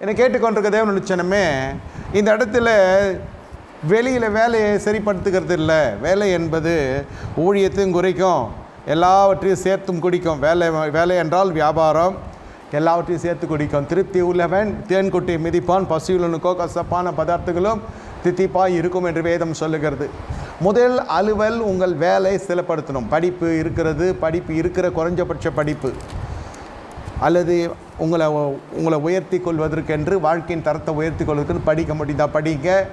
என்னை கேட்டுக்கொண்டிருக்க தேவன் நிச்சயமே இந்த இடத்துல வெளியில் வேலையை சரிப்படுத்துகிறது இல்லை. வேலை என்பது ஊழியத்தையும் குறைக்கும் எல்லாவற்றையும் சேர்த்தும் குடிக்கும். வேலை வேலை என்றால் வியாபாரம் எல்லாவற்றையும் சேர்த்து குடிக்கும். திருப்தி உள்ளவன் தேன்குட்டி மிதிப்பான் பசியுள்ளனுக்கோ கசப்பான பதார்த்தங்களும் தித்திப்பாய் இருக்கும் என்று வேதம் சொல்லுகிறது. முதல் அலுவல் உங்கள் வேலை சிலப்படுத்தணும். படிப்பு இருக்கிறது படிப்பு இருக்கிற குறைஞ்சபட்ச படிப்பு. அல்லது உங்களை உங்களை உயர்த்தி கொள்வதற்கென்று வாழ்க்கையின் தரத்தை உயர்த்தி கொள்வதற்கு படிக்க முடிந்தால் படிங்க.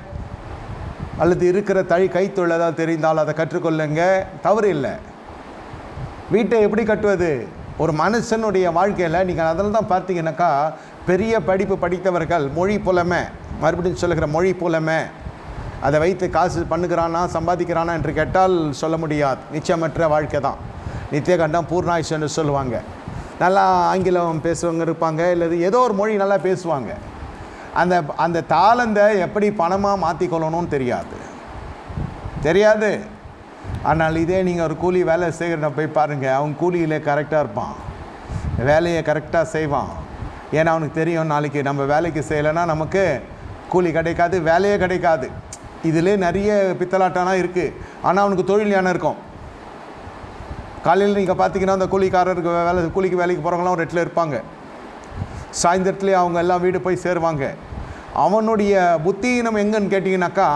அல்லது இருக்கிற தழி கைத்தொழிலாக தெரிந்தால் அதை கற்றுக்கொள்ளுங்க. தவறு இல்லை. வீட்டை எப்படி கட்டுவது? ஒரு மனுஷனுடைய வாழ்க்கையில் நீங்கள் அதில் தான் பார்த்தீங்கன்னாக்கா பெரிய படிப்பு படித்தவர்கள் மொழி புலமை மறுபடியும் சொல்லுகிற மொழி புலமை அதை வைத்து காசு பண்ணுகிறானா சம்பாதிக்கிறானா என்று கேட்டால் சொல்ல முடியாது. நிச்சயமற்ற வாழ்க்கை தான். நித்தியகண்டம் பூர்ணாயுஷன்னு சொல்லுவாங்க. நல்லா ஆங்கிலம் பேசுகிறவங்க இருப்பாங்க இல்லை ஏதோ ஒரு மொழி நல்லா பேசுவாங்க. அந்த அந்த தாளந்தை எப்படி பணமாக மாற்றிக்கொள்ளணும்னு தெரியாது. தெரியாது. ஆனால் இதே நீங்கள் ஒரு கூலி வேலை செய்கிறன போய் பாருங்கள் அவன் கூலியில் கரெக்டாக இருப்பான். வேலையை கரெக்டாக செய்வான். ஏன்னா அவனுக்கு தெரியும் நாளைக்கு நம்ம வேலைக்கு செய்யலைன்னா நமக்கு கூலி கிடைக்காது வேலையே கிடைக்காது. இதிலே நிறைய பித்தலாட்டம்லாம் இருக்குது ஆனால் அவனுக்கு தொழில் ஞானம் இருக்கும். காலையில் நீங்கள் பார்த்தீங்கன்னா அந்த கூலிக்காரருக்கு வேலை கூலிக்கு வேலைக்கு போகிறவங்களாம் ஒரு இடத்துல இருப்பாங்க. சாயந்தரத்துலேயே அவங்க எல்லாம் வீடு போய் சேருவாங்க. அவனுடைய புத்தியினம் எங்கன்னு கேட்டிங்கனாக்கா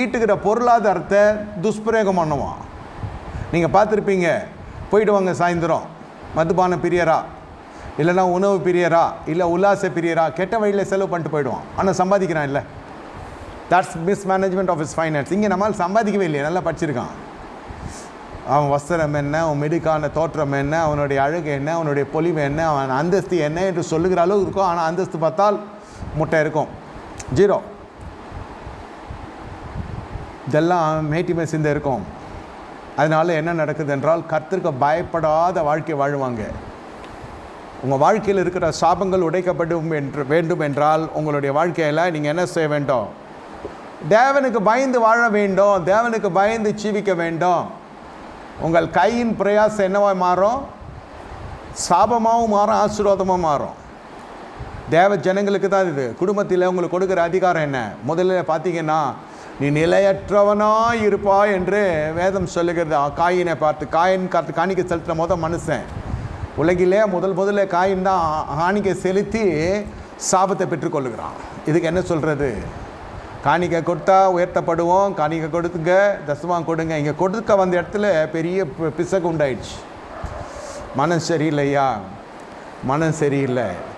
ஈட்டுக்கிற பொருளாதாரத்தை துஷ்பிரயோகம் பண்ணுவான். நீங்கள் பார்த்துருப்பீங்க போயிட்டு வாங்க சாயந்தரம். மதுபான பிரியரா? இல்லைன்னா உணவு பிரியரா? இல்லை உல்லாச பிரியரா? கெட்ட வழியில் செலவு பண்ணிட்டு போயிடுவான். ஆனால் சம்பாதிக்கிறான் இல்லை that's mismanagement of is finance இங்கே நம்மால் சம்பாதிக்கவே இல்லையே நல்லா படிச்சிருக்கான். அவன் வஸ்திரம் என்ன அவன் மெடுக்கான தோற்றம் என்ன அவனுடைய அழகு என்ன அவனுடைய பொலிவு என்ன அவன் அந்தஸ்து என்ன என்று சொல்லுகிற அளவு இருக்கும் ஆனால் அந்தஸ்து பார்த்தால் முட்டை இருக்கும். ஜீரோ இதெல்லாம் மேட்டிமை சிந்தை இருக்கும். அதனால் என்ன நடக்குது என்றால் கர்த்தருக்கு பயப்படாத வாழ்க்கை வாழுவாங்க. உங்கள் வாழ்க்கையில் இருக்கிற சாபங்கள் உடைக்கப்படும் என்று வேண்டும் என்றால் உங்களுடைய வாழ்க்கையில் நீங்கள் என்ன செய்ய வேண்டும்? தேவனுக்கு பயந்து வாழ வேண்டும். தேவனுக்கு பயந்து ஜீவிக்க வேண்டும். உங்கள் கையின் பிரயாசம் என்னவா மாறும்? சாபமாகவும் மாறும் ஆசீர்வாதமாக மாறும். தேவ ஜனங்களுக்கு தான் இது. குடும்பத்தில் உங்களுக்கு கொடுக்குற அதிகாரம் என்ன? முதல்ல பார்த்தீங்கன்னா நீ நிலையற்றவனாய் இருப்பாய் என்று வேதம் சொல்லுகிறது. காயினை பார்த்து காயின் காத்து காணிக்கை செலுத்துற மொதல் மனுஷன். உலகிலே முதல் முதல்ல காயின் தான் காணிக்கை செலுத்தி சாபத்தை பெற்றுக்கொள்ளுகிறான். இதுக்கு என்ன சொல்கிறது காணிக்கை கொடுத்தா உயர்த்தப்படுவோம். காணிக்கை கொடுத்துங்க தசமாக கொடுங்க. இங்கே கொடுக்க வந்த இடத்துல பெரிய பி- பிசகு உண்டாயிடுச்சு. மனம் சரியில்லையா? மனம் சரியில்லை.